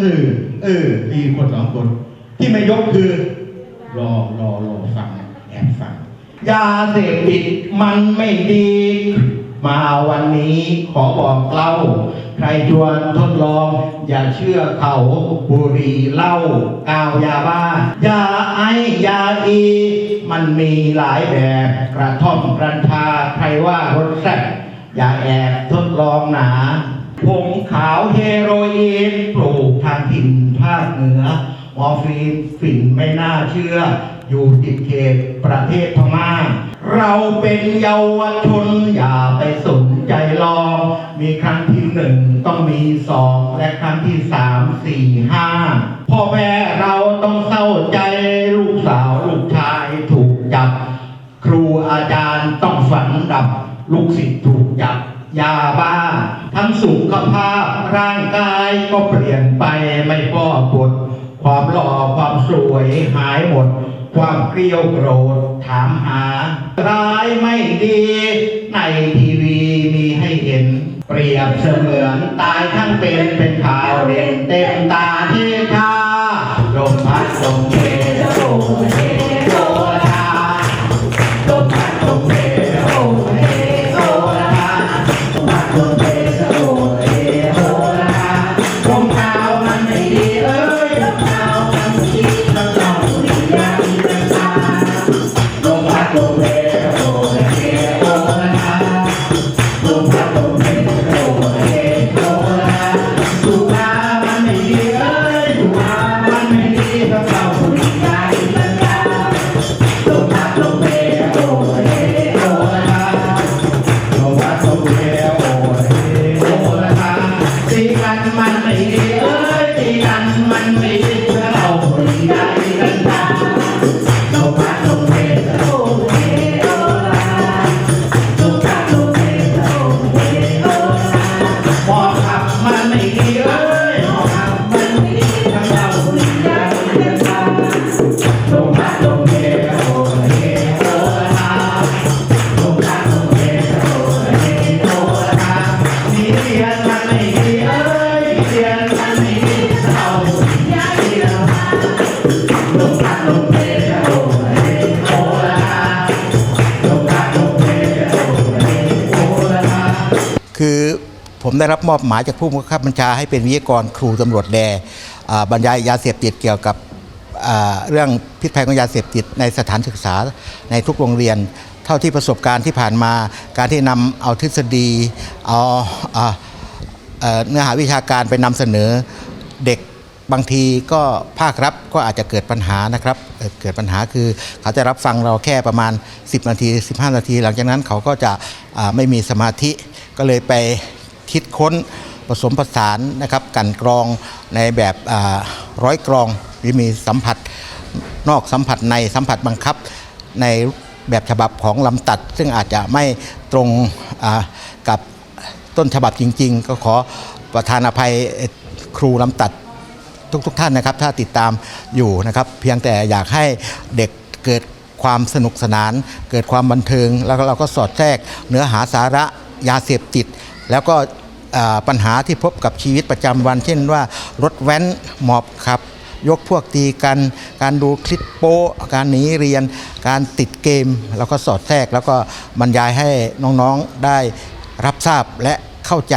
เออ เออ มีคนสองคน ที่ไม่ยกคือ รอรอรอฟังแอบฟัง ยาเสพติดมันไม่ดี มาวันนี้ขอบอกเล่า ใครชวนทดลอง อย่าเชื่อเขาบุหรี่เหล้ากาวยาบ้ายาไอยาอีมันมีหลายแบบกระท่อมกระชาใครว่ารสแซ่บอย่าแอบทดลองหนา ผงขาวเฮโรอีนปลูกทางถิ่นภาคเหนือมอร์ฟีนฝิ่นไม่น่าเชื่อ อยู่ติดเขตประเทศพม่า เราเป็นเยาวชนอย่าไปสนใจลอง มีครั้งที่หนึ่งต้องมีสองและครั้งที่สามสี่ห้าพ่อแม่เราต้องเศร้าใจลูกสาวลูกชายถูกจับ ครูอาจารย์ต้องฝันดับ ลูกศิษย์ถูกจับ ยาบ้า ทั้งสุขภาพร่างกายก็เปลี่ยนไปไม่พ่อกดความหล่อความสวยหายหมด ความเกลียวโกรธถามหา ร้ายไม่ดี ในทีวีมีให้เห็น เปรียบเสมือนตายทั้งเป็นเป็นข่าวเด่นเต็มตาที่ทาลมพัดลมเพโอเฮโอลาลมพัดลมเพ พัดลม ผมได้รับมอบหมายจากผู้บังคับบัญชาให้เป็นวิทยากรครูตำรวจแด่บรรยายยาเสพติดเกี่ยวกับเรื่องพิษภัยของยาเสพติดในสถานศึกษาในทุกโรงเรียน เท่าที่ประสบการณ์ที่ผ่านมาการที่นำเอาทฤษฎีเอาเนื้อหาวิชาการไปนำเสนอเด็กบางทีก็ภาครับก็อาจจะเกิดปัญหานะครับ เกิดปัญหาคือเขาจะรับฟังเราแค่ประมาณ 10 นาที 15 นาที หลังจากนั้นเขาก็จะไม่มีสมาธิก็เลยไป คิดค้นผสมผสานนะครับกันกรองในแบบร้อยกรองหรือมีสัมผัสนอกสัมผัสในสัมผัสบังคับในแบบฉบับของลำตัด ซึ่งอาจจะไม่ตรงกับต้นฉบับจริง ๆ ก็ขอประธานอภัยครูลำตัดทุกๆทท่านนะครับ ถ้าติดตามอยู่นะครับ เพียงแต่อยากให้เด็กเกิดความสนุกสนาน เกิดความบันเทิง แล้วเราก็สอดแทรกเนื้อหาสาระยาเสพติด แล้วก็ ปัญหาที่พบกับชีวิตประจำวัน เช่นว่ารถแว้นหมอบขับ ยกพวกตีกัน การดูคลิปโป้การหนีเรียน การติดเกม แล้วก็สอดแทรก แล้วก็บรรยายให้น้องๆได้รับทราบและเข้าใจ